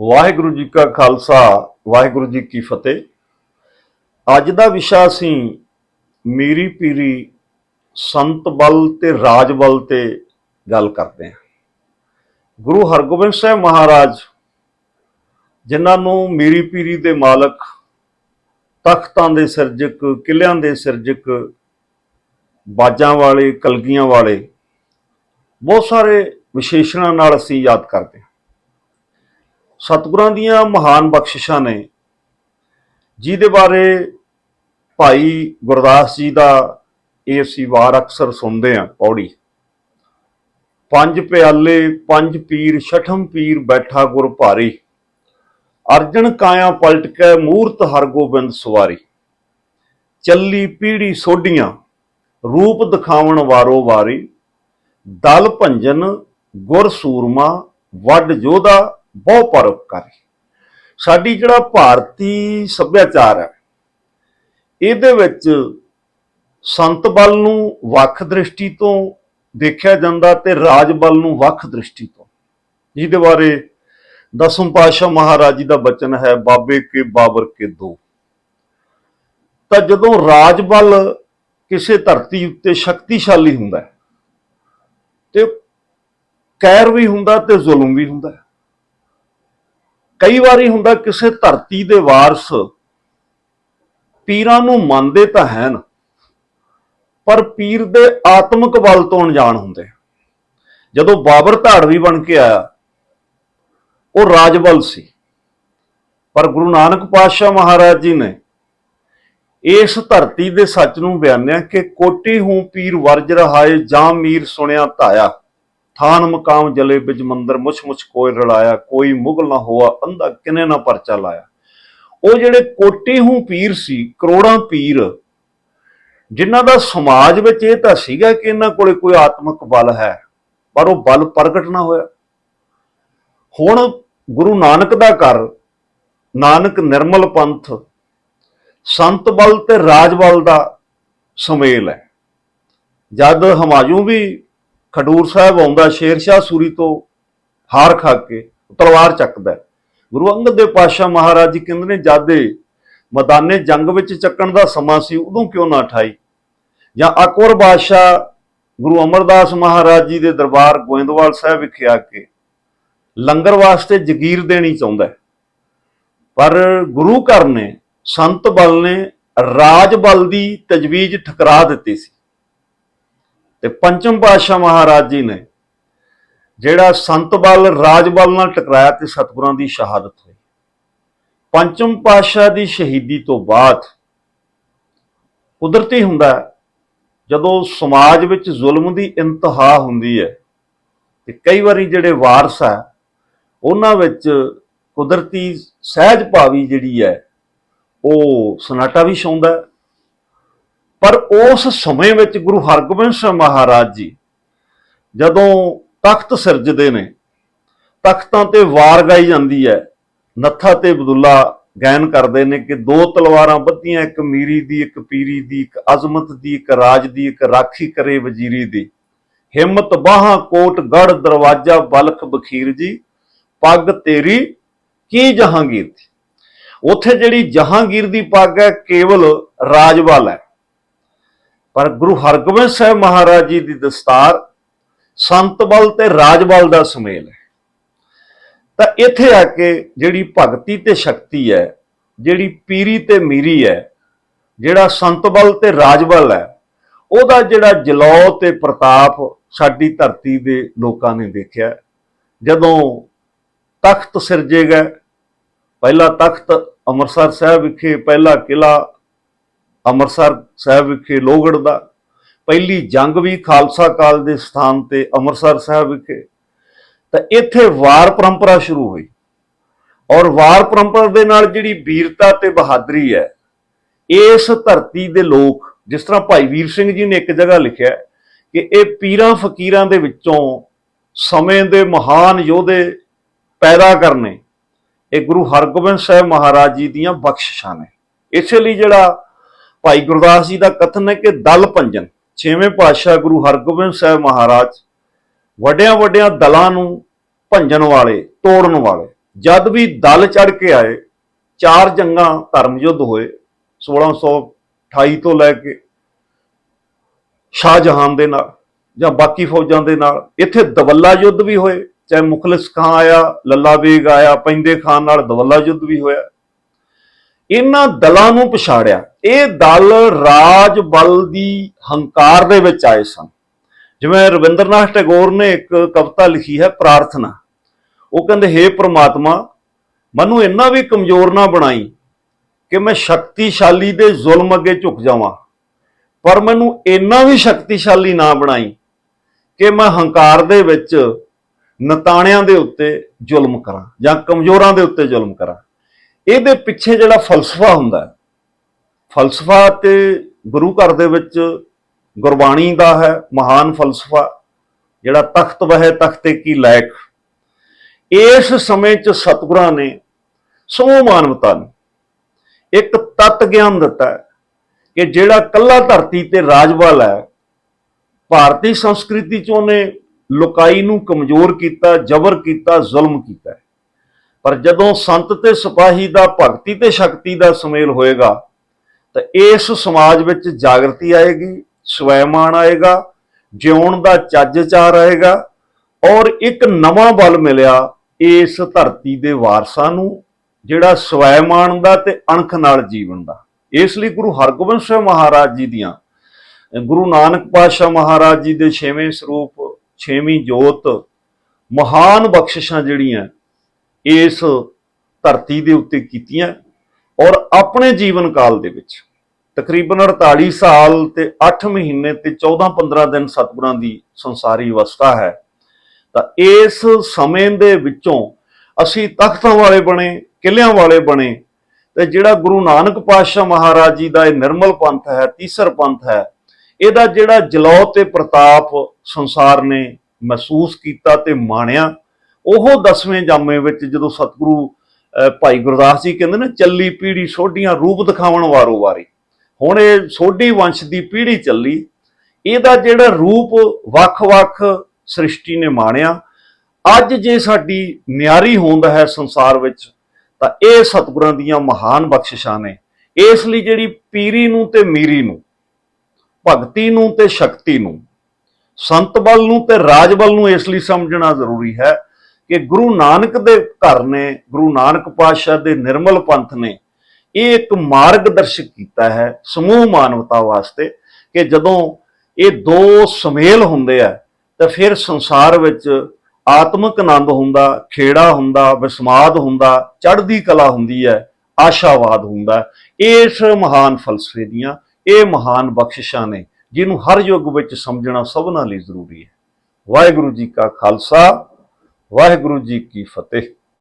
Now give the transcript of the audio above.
ਵਾਹਿਗੁਰੂ ਜੀ ਕਾ ਖਾਲਸਾ, ਵਾਹਿਗੁਰੂ ਜੀ ਕੀ ਫਤਿਹ। ਅੱਜ ਦਾ ਵਿਸ਼ਾ ਅਸੀਂ ਮੀਰੀ ਪੀਰੀ ਸੰਤ ਬਲ ਤੇ ਰਾਜ ਬਲ ਤੇ ਗੱਲ ਕਰਦੇ ਹਾਂ। ਗੁਰੂ ਹਰਗੋਬਿੰਦ ਸਾਹਿਬ ਮਹਾਰਾਜ, ਜਿਨ੍ਹਾਂ ਨੂੰ ਮੀਰੀ ਪੀਰੀ ਦੇ ਮਾਲਕ, ਤਖਤਾਂ ਦੇ ਸਿਰਜਕ ਕਿਲਿਆਂ ਦੇ ਸਿਰਜਕ, ਬਾਜਾਂ ਵਾਲੇ, ਕਲਗੀਆਂ ਵਾਲੇ, ਬਹੁਤ ਸਾਰੇ ਵਿਸ਼ੇਸ਼ਣਾਂ ਨਾਲ ਅਸੀਂ ਯਾਦ ਕਰਦੇ ਹਾਂ। ਸਤਿਗੁਰਾਂ ਦੀਆਂ ਮਹਾਨ ਬਖਸ਼ਿਸ਼ਾਂ ਨੇ। ਜਿਹਦੇ ਬਾਰੇ ਭਾਈ ਗੁਰਦਾਸ ਜੀ ਦਾ ਇਹ ਅਸੀਂ ਵਾਰ ਅਕਸਰ ਸੁਣਦੇ ਹਾਂ, ਪੌੜੀ। ਪੰਜ ਪਿਆਲੇ, ਪੰਜ ਪੀਰ, ਛਠਮ ਪੀਰ ਬੈਠਾ ਗੁਰ ਭਾਰੀ। ਅਰਜਨ ਕਾਇਆ ਪਲਟ ਕੇ ਮੂਰਤ ਹਰਗੋਬਿੰਦ ਸਵਾਰੀ। ਚੱਲੀ ਪੀੜੀ ਸੋਢੀਆਂ, ਰੂਪ ਦਿਖਾਵਣ ਵਾਰੋ ਵਾਰੀ। ਦਲ ਭੰਜਨ, ਗੁਰ ਸੂਰਮਾ, ਵੱਡ ਜੋਧਾ ਬਹੁ ਪਰਉਪਕਾਰੀ। ਸਾਡੀ ਜਿਹੜਾ ਭਾਰਤੀ ਸੱਭਿਆਚਾਰ ਹੈ, ਇਹਦੇ ਵਿੱਚ ਸੰਤ ਬਲ ਨੂੰ ਵੱਖ ਦ੍ਰਿਸ਼ਟੀ ਤੋਂ ਦੇਖਿਆ ਜਾਂਦਾ ਤੇ ਰਾਜ ਬਲ ਨੂੰ ਵੱਖ ਦ੍ਰਿਸ਼ਟੀ ਤੋਂ। ਜਿਹਦੇ ਬਾਰੇ ਦਸਮ ਪਾਤਸ਼ਾਹ ਮਹਾਰਾਜ ਜੀ ਦਾ ਬਚਨ ਹੈ, ਬਾਬੇ ਕੇ ਬਾਬਰ ਕੇ ਦੋ। ਤਾਂ ਜਦੋਂ ਰਾਜ ਬਲ ਕਿਸੇ ਧਰਤੀ ਉੱਤੇ ਸ਼ਕਤੀਸ਼ਾਲੀ ਹੁੰਦਾ ਹੈ, ਤੇ ਕੈਰ ਵੀ ਹੁੰਦਾ ਤੇ ਜ਼ੁਲਮ ਵੀ ਹੁੰਦਾ ਹੈ ਕਈ ਵਾਰੀ ਹੁੰਦਾ ਕਿਸੇ ਧਰਤੀ ਦੇ ਵਾਰਸ ਪੀਰਾਂ ਨੂੰ ਮੰਨਦੇ ਤਾਂ ਹਨ, ਪਰ ਪੀਰ ਦੇ ਆਤਮਿਕ ਬਲ ਤੋਂ ਅਣਜਾਣ ਹੁੰਦੇ ਜਦੋਂ ਬਾਬਰ ਧਾੜਵੀ ਬਣ ਕੇ ਆਇਆ, ਉਹ ਰਾਜਬਲ ਸੀ। ਪਰ ਗੁਰੂ ਨਾਨਕ ਪਾਤਸ਼ਾਹ ਮਹਾਰਾਜ ਜੀ ਨੇ ਇਸ ਧਰਤੀ ਦੇ ਸੱਚ ਨੂੰ ਬਿਆਨਿਆ ਕਿ ਕੋਟੀ ਹੂੰ ਪੀਰ ਵਰਜ ਰਹਾਏ ਜਾਂ ਮੀਰ ਸੁਣਿਆ ਧਾਇਆ। ਥਾਨ ਮਕਾਮ ਜਲੇ ਬਿਜ ਮੰਦਰ ਮੁਛ ਮੁਛ ਕੋਈ ਰਲਾਇਆ, ਕੋਈ ਮੁਗਲ ਨਾ ਹੋਆ, ਅੰਧਾ ਕਿਨੇ ਨਾ ਪਰਚਾ ਲਾਇਆ। ਉਹ ਜਿਹੜੇ ਕੋਟੀ ਹੂੰ ਪੀਰ ਸੀ, ਕਰੋੜਾਂ ਪੀਰ, ਜਿਨ੍ਹਾਂ ਦਾ ਸਮਾਜ ਵਿੱਚ ਇਹ ਤਾਂ ਸੀਗਾ ਕਿ ਇਹਨਾਂ ਕੋਲੇ ਕੋਈ ਆਤਮਿਕ ਬਲ ਹੈ, ਪਰ ਉਹ ਬਲ ਪ੍ਰਗਟ ਨਾ ਹੋਇਆ। ਹੁਣ ਗੁਰੂ ਨਾਨਕ ਦਾ ਘਰ, ਨਾਨਕ ਨਿਰਮਲ ਪੰਥ, ਸੰਤ ਬਲ ਤੇ ਰਾਜ ਬਲ ਦਾ ਸੁਮੇਲ ਹੈ। ਜਦ ਹਮਾਯੂ ਵੀ ਖਡੂਰ ਸਾਹਿਬ ਆਉਂਦਾ ਸ਼ੇਰ ਸ਼ਾਹ ਸੂਰੀ ਤੋਂ ਹਾਰ ਖਾ ਕੇ ਤਲਵਾਰ ਚੱਕਦਾ ਗੁਰੂ ਅੰਗਦ ਦੇਵ ਪਾਤਸ਼ਾਹ ਮਹਾਰਾਜ ਜੀ ਕਹਿੰਦੇ ਨੇ, ਜਾਦੇ ਮੈਦਾਨੇ ਜੰਗ ਵਿੱਚ ਚੱਕਣ ਦਾ ਸਮਾਂ ਸੀ, ਉਦੋਂ ਕਿਉਂ ਨਾ ਠਾਈ? ਜਾਂ ਅਕਬਰ ਬਾਦਸ਼ਾਹ ਗੁਰੂ ਅਮਰਦਾਸ ਮਹਾਰਾਜ ਜੀ ਦੇ ਦਰਬਾਰ ਗੋਇੰਦਵਾਲ ਸਾਹਿਬ ਵਿਖੇ ਆ ਕੇ ਲੰਗਰ ਵਾਸਤੇ ਜਗੀਰ ਦੇਣੀ ਚਾਹੁੰਦਾ ਪਰ ਗੁਰੂ ਘਰ ਨੇ, ਸੰਤ ਬਲ ਨੇ ਰਾਜ ਬਲ ਦੀ ਤਜਵੀਜ਼ ਠਕਰਾ ਦਿੱਤੀ ਸੀ। ਤੇ ਪੰਚਮ ਪਾਤਸ਼ਾਹ ਮਹਾਰਾਜ ਜੀ ਨੇ ਜਿਹੜਾ ਸੰਤ ਬਲ, ਰਾਜ ਬਲ ਨਾਲ ਟਕਰਾਇਆ ਤੇ ਸਤਿਗੁਰਾਂ ਦੀ ਸ਼ਹਾਦਤ ਹੋਈ। ਪੰਚਮ ਪਾਤਸ਼ਾਹ ਦੀ ਸ਼ਹੀਦੀ ਤੋਂ ਬਾਅਦ ਕੁਦਰਤੀ ਹੁੰਦਾ ਜਦੋਂ ਸਮਾਜ ਵਿੱਚ ਜ਼ੁਲਮ ਦੀ ਇੰਤਹਾ ਹੁੰਦੀ ਹੈ ਤੇ ਕਈ ਵਾਰੀ ਜਿਹੜੇ ਵਾਰਸ ਹੈ, ਉਹਨਾਂ ਵਿੱਚ ਕੁਦਰਤੀ ਸਹਿਜ ਭਾਵੀ ਜਿਹੜੀ ਹੈ, ਉਹ ਸਨਾਟਾ ਵੀ ਛਾਉਂਦਾ ਪਰ ਉਸ ਸਮੇਂ ਵਿੱਚ ਗੁਰੂ ਹਰਗੋਬਿੰਦ ਸਿੰਘ ਮਹਾਰਾਜ ਜੀ ਜਦੋਂ ਤਖਤ ਸਿਰਜਦੇ ਨੇ, ਤਖਤਾਂ ਤੇ ਵਾਰ ਗਾਈ ਜਾਂਦੀ ਹੈ, ਨੱਥਾ ਤੇ ਬਦੁੱਲਾ ਗਾਇਨ ਕਰਦੇ ਨੇ ਕਿ ਦੋ ਤਲਵਾਰਾਂ ਬੱਧੀਆਂ, ਇੱਕ ਮੀਰੀ ਦੀ, ਇੱਕ ਪੀਰੀ ਦੀ, ਇੱਕ ਅਜ਼ਮਤ ਦੀ, ਇੱਕ ਰਾਜ ਦੀ, ਇੱਕ ਰਾਖੀ ਕਰੇ ਵਜ਼ੀਰੀ ਦੀ। ਹਿੰਮਤ ਬਾਹਾਂ, ਕੋਟ ਗੜ ਦਰਵਾਜਾ, ਬਲਖ, ਬਖੀਰ ਜੀ, ਪੱਗ ਤੇਰੀ ਕੀ ਜਹਾਂਗੀਰ ਦੀ? ਉੱਥੇ ਜਿਹੜੀ ਜਹਾਂਗੀਰ ਦੀ ਪੱਗ ਹੈ, ਕੇਵਲ ਰਾਜਵਾਲ ਹੈ। ਪਰ ਗੁਰੂ ਹਰਗੋਬਿੰਦ ਸਾਹਿਬ ਮਹਾਰਾਜ ਜੀ ਦੀ ਦਸਤਾਰ ਸੰਤ ਬਲ ਤੇ ਰਾਜਬਲ ਦਾ ਸੁਮੇਲ ਹੈ। ਤਾਂ ਇੱਥੇ ਆ ਕੇ ਜਿਹੜੀ ਭਗਤੀ ਤੇ ਸ਼ਕਤੀ ਹੈ, ਜਿਹੜੀ ਪੀਰੀ ਤੇ ਮੀਰੀ ਹੈ, ਜਿਹੜਾ ਸੰਤ ਬਲ ਤੇ ਰਾਜਬਲ ਹੈ, ਉਹਦਾ ਜਿਹੜਾ ਜਲੌ ਤੇ ਪ੍ਰਤਾਪ ਸਾਡੀ ਧਰਤੀ ਦੇ ਲੋਕਾਂ ਨੇ ਦੇਖਿਆ। ਜਦੋਂ ਤਖਤ ਸਿਰਜੇ ਗਏ, ਪਹਿਲਾ ਤਖਤ ਅੰਮ੍ਰਿਤਸਰ ਸਾਹਿਬ ਵਿਖੇ, ਪਹਿਲਾ ਕਿਲਾ ਅੰਮ੍ਰਿਤਸਰ ਸਾਹਿਬ ਵਿਖੇ ਲੋਹਗੜ੍ਹ ਦਾ, ਪਹਿਲੀ ਜੰਗ ਵੀ ਖਾਲਸਾ ਕਾਲ ਦੇ ਸਥਾਨ ਤੇ ਅੰਮ੍ਰਿਤਸਰ ਸਾਹਿਬ ਵਿਖੇ, ਤਾਂ ਇੱਥੇ ਵਾਰ ਪਰੰਪਰਾ ਸ਼ੁਰੂ ਹੋਈ। ਔਰ ਵਾਰ ਪਰੰਪਰਾ ਦੇ ਨਾਲ ਜਿਹੜੀ ਵੀਰਤਾ ਤੇ ਬਹਾਦਰੀ ਹੈ, ਇਸ ਧਰਤੀ ਦੇ ਲੋਕ, ਜਿਸ ਤਰ੍ਹਾਂ ਭਾਈ ਵੀਰ ਸਿੰਘ ਜੀ ਨੇ ਇੱਕ ਜਗ੍ਹਾ ਲਿਖਿਆ ਕਿ ਇਹ ਪੀਰਾਂ ਫਕੀਰਾਂ ਦੇ ਵਿੱਚੋਂ ਸਮੇਂ ਦੇ ਮਹਾਨ ਯੋਧੇ ਪੈਦਾ ਕਰਨੇ, ਇਹ ਗੁਰੂ ਹਰਗੋਬਿੰਦ ਸਾਹਿਬ ਮਹਾਰਾਜ ਜੀ ਦੀਆਂ ਬਖਸ਼ਿਸ਼ਾਂ ਨੇ। ਇਸੇ ਲਈ ਜਿਹੜਾ ਭਾਈ ਗੁਰਦਾਸ ਜੀ ਦਾ ਕਥਨ ਹੈ ਕਿ ਦਲ ਭੰਜਨ ਛੇਵੇਂ ਪਾਤਸ਼ਾਹ ਗੁਰੂ ਹਰਗੋਬਿੰਦ ਸਾਹਿਬ ਮਹਾਰਾਜ ਵੱਡਿਆਂ ਵੱਡਿਆਂ ਦਲਾਂ ਨੂੰ ਭੰਜਨ ਵਾਲੇ, ਤੋੜਨ ਵਾਲੇ, ਜਦ ਵੀ ਦਲ ਚੜ ਕੇ ਆਏ, ਚਾਰ ਜੰਗਾਂ ਧਰਮ ਯੁੱਧ ਹੋਏ 1628 ਤੋਂ ਲੈ ਕੇ ਸ਼ਾਹਜਹਾਨ ਦੇ ਨਾਲ ਜਾਂ ਬਾਕੀ ਫੌਜਾਂ ਦੇ ਨਾਲ, ਇੱਥੇ ਦਵੱਲਾ ਯੁੱਧ ਵੀ ਹੋਏ, ਚਾਹੇ ਮੁਖਲਿਸ ਖਾਂ ਆਇਆ, ਲੱਲਾ ਬੇਗ ਆਇਆ, ਪੈਂਦੇ ਖਾਨ ਨਾਲ ਦਵੱਲਾ ਯੁੱਧ ਵੀ ਹੋਇਆ। ਇਹਨਾਂ ਦਲਾਂ ਨੂੰ ਪਛਾੜਿਆ। ਇਹ ਦਲ ਰਾਜ ਬਲ ਦੀ ਹੰਕਾਰ ਦੇ ਵਿੱਚ ਆਏ ਸਨ। ਜਿਵੇਂ ਰਵਿੰਦਰਨਾਥ ਟੈਗੋਰ ਨੇ ਇੱਕ ਕਵਿਤਾ ਲਿਖੀ ਹੈ, ਪ੍ਰਾਰਥਨਾ। ਉਹ ਕਹਿੰਦੇ, ਹੇ ਪ੍ਰਮਾਤਮਾ, ਮੈਨੂੰ ਇੰਨਾ ਵੀ ਕਮਜ਼ੋਰ ਨਾ ਬਣਾਈ ਕਿ ਮੈਂ ਸ਼ਕਤੀਸ਼ਾਲੀ ਦੇ ਜ਼ੁਲਮ ਅੱਗੇ ਝੁਕ ਜਾਵਾਂ। ਪਰ ਮੈਨੂੰ ਇੰਨਾ ਵੀ ਸ਼ਕਤੀਸ਼ਾਲੀ ਨਾ ਬਣਾਈ ਕਿ ਮੈਂ ਹੰਕਾਰ ਦੇ ਵਿੱਚ ਨਤਾਣਿਆਂ ਦੇ ਉੱਤੇ ਜ਼ੁਲਮ ਕਰਾਂ ਜਾਂ ਕਮਜ਼ੋਰਾਂ ਦੇ ਉੱਤੇ ਜ਼ੁਲਮ ਕਰਾਂ। ਇਹਦੇ ਪਿੱਛੇ ਜਿਹੜਾ ਫਲਸਫਾ ਹੁੰਦਾ ਫਲਸਫਾ ਤੇ ਗੁਰੂ ਘਰ ਦੇ ਵਿੱਚ ਗੁਰਬਾਣੀ ਦਾ ਹੈ, ਮਹਾਨ ਫਲਸਫਾ, ਜਿਹੜਾ ਤਖਤ ਵਹਿ ਤਖਤੇ ਕੀ ਲਾਇਕ। ਇਸ ਸਮੇਂ ਚ ਸਤਿਗੁਰਾਂ ਨੇ ਸਮੂਹ ਮਾਨਵਤਾ ਨੂੰ ਇੱਕ ਤਤ ਗਿਆਨ ਦਿੱਤਾ ਕਿ ਜਿਹੜਾ ਕੱਲਾ ਧਰਤੀ ਤੇ ਰਾਜਵਾਲ ਹੈ, ਭਾਰਤੀ ਸੰਸਕ੍ਰਿਤੀ ਚ ਉਹਨੇ ਲੁਕਾਈ ਨੂੰ ਕਮਜ਼ੋਰ ਕੀਤਾ, ਜ਼ਬਰ ਕੀਤਾ, ਜ਼ੁਲਮ ਕੀਤਾ ਪਰ ਜਦੋਂ ਸੰਤ ਤੇ ਸਿਪਾਹੀ ਦਾ ਭਗਤੀ ਤੇ ਸ਼ਕਤੀ ਦਾ ਸੁਮੇਲ ਹੋਏਗਾ, ਤਾਂ ਇਸ ਸਮਾਜ ਵਿੱਚ ਜਾਗਰਤੀ ਆਏਗੀ, ਸਵੈਮਾਨ ਆਏਗਾ, ਜਿਉਣ ਦਾ ਚੱਜ ਚਾਰ ਆਏਗਾ ਔਰ ਇੱਕ ਨਵਾਂ ਬਲ ਮਿਲਿਆ ਇਸ ਧਰਤੀ ਦੇ ਵਾਰਸਾਂ ਨੂੰ, ਜਿਹੜਾ ਸਵੈਮਾਨ ਦਾ ਤੇ ਅਣਖ ਨਾਲ ਜੀਵਨ ਦਾ। ਇਸ ਲਈ ਗੁਰੂ ਹਰਗੋਬਿੰਦ ਸਾਹਿਬ ਮਹਾਰਾਜ ਜੀ ਦੀਆਂ, ਗੁਰੂ ਨਾਨਕ ਪਾਤਸ਼ਾਹ ਮਹਾਰਾਜ ਜੀ ਦੇ ਛੇਵੇਂ ਸਰੂਪ, ਛੇਵੀਂ ਜੋਤ, ਮਹਾਨ ਬਖਸ਼ਿਸ਼ਾਂ ਜਿਹੜੀਆਂ ਇਸ ਧਰਤੀ ਦੇ ਉੱਤੇ ਕੀਤੀਆਂ ਔਰ ਆਪਣੇ ਜੀਵਨ ਕਾਲ ਦੇ ਵਿੱਚ ਤਕਰੀਬਨ 48 ਸਾਲ ਤੇ 8 ਮਹੀਨੇ ਤੇ 14-15 ਦਿਨ ਸਤਿਗੁਰਾਂ ਦੀ ਸੰਸਾਰੀ ਅਵਸਥਾ ਹੈ, ਤਾਂ ਇਸ ਸਮੇਂ ਦੇ ਵਿੱਚੋਂ ਅਸੀਂ ਤਖਤਾਂ ਵਾਲੇ ਬਣੇ, ਕਿਲਿਆਂ ਵਾਲੇ ਬਣੇ, ਤੇ ਜਿਹੜਾ ਗੁਰੂ ਨਾਨਕ ਪਾਤਸ਼ਾਹ ਮਹਾਰਾਜ ਜੀ ਦਾ ਇਹ ਨਿਰਮਲ ਪੰਥ ਹੈ, ਤੀਸਰ ਪੰਥ ਹੈ, ਇਹਦਾ ਜਿਹੜਾ ਜਲੌ ਤੇ ਪ੍ਰਤਾਪ ਸੰਸਾਰ ਨੇ ਮਹਿਸੂਸ ਕੀਤਾ ਤੇ ਮਾਣਿਆ ਉਹ ਦਸਵੇਂ ਜਾਮੇ ਵਿੱਚ ਜਦੋਂ ਸਤਿਗੁਰੂ ਅਹ, ਭਾਈ ਗੁਰਦਾਸ ਜੀ ਕਹਿੰਦੇ ਨੇ ਚੱਲੀ ਪੀੜੀ ਸੋਢੀਆਂ ਰੂਪ ਦਿਖਾਵਣ ਵਾਰੋ ਵਾਰੀ। ਹੁਣ ਇਹ ਸੋਢੀ ਵੰਸ਼ ਦੀ ਪੀੜੀ ਚੱਲੀ। ਇਹਦਾ ਜਿਹੜਾ ਰੂਪ ਵੱਖ-ਵੱਖ ਸ੍ਰਿਸ਼ਟੀ ਨੇ ਮਾਣਿਆ। ਅੱਜ ਜੇ ਸਾਡੀ ਨਿਆਰੀ ਹੋਂਦ ਹੈ ਸੰਸਾਰ ਵਿੱਚ ਤਾਂ ਇਹ ਸਤਿਗੁਰਾਂ ਦੀਆਂ ਮਹਾਨ ਬਖਸ਼ਿਸ਼ਾਂ ਨੇ। ਇਸ ਲਈ ਜਿਹੜੀ ਪੀਰੀ ਨੂੰ ਤੇ ਮੀਰੀ ਨੂੰ ਭਗਤੀ ਨੂੰ ਤੇ ਸ਼ਕਤੀ ਨੂੰ ਸੰਤ ਬਲ ਨੂੰ ਤੇ ਰਾਜ ਬਲ ਨੂੰ ਇਸ ਲਈ ਸਮਝਣਾ ਜ਼ਰੂਰੀ ਹੈ ਕਿ ਗੁਰੂ ਨਾਨਕ ਦੇ ਘਰ ਨੇ, ਗੁਰੂ ਨਾਨਕ ਪਾਤਸ਼ਾਹ ਦੇ ਨਿਰਮਲ ਪੰਥ ਨੇ ਇਹ ਇੱਕ ਮਾਰਗ ਦਰਸ਼ਕ ਕੀਤਾ ਹੈ ਸਮੂਹ ਮਾਨਵਤਾ ਵਾਸਤੇ ਕਿ ਜਦੋਂ ਇਹ ਦੋ ਸੁਮੇਲ ਹੁੰਦੇ ਆ, ਤਾਂ ਫਿਰ ਸੰਸਾਰ ਵਿੱਚ ਆਤਮਿਕ ਆਨੰਦ ਹੁੰਦਾ, ਖੇੜਾ ਹੁੰਦਾ, ਵਿਸਮਾਦ ਹੁੰਦਾ, ਚੜ੍ਹਦੀ ਕਲਾ ਹੁੰਦੀ ਹੈ, ਆਸ਼ਾਵਾਦ ਹੁੰਦਾ ਹੈ। ਇਸ ਮਹਾਨ ਫਲਸਫੇ ਦੀਆਂ ਇਹ ਮਹਾਨ ਬਖਸ਼ਿਸ਼ਾਂ ਨੇ, ਜਿਹਨੂੰ ਹਰ ਯੁੱਗ ਵਿੱਚ ਸਮਝਣਾ ਸਭਨਾਂ ਲਈ ਜ਼ਰੂਰੀ ਹੈ ਵਾਹਿਗੁਰੂ ਜੀ ਕਾ ਖਾਲਸਾ ਵਾਹਿਗੁਰੂ ਜੀ ਕੀ ਫਤਿਹ।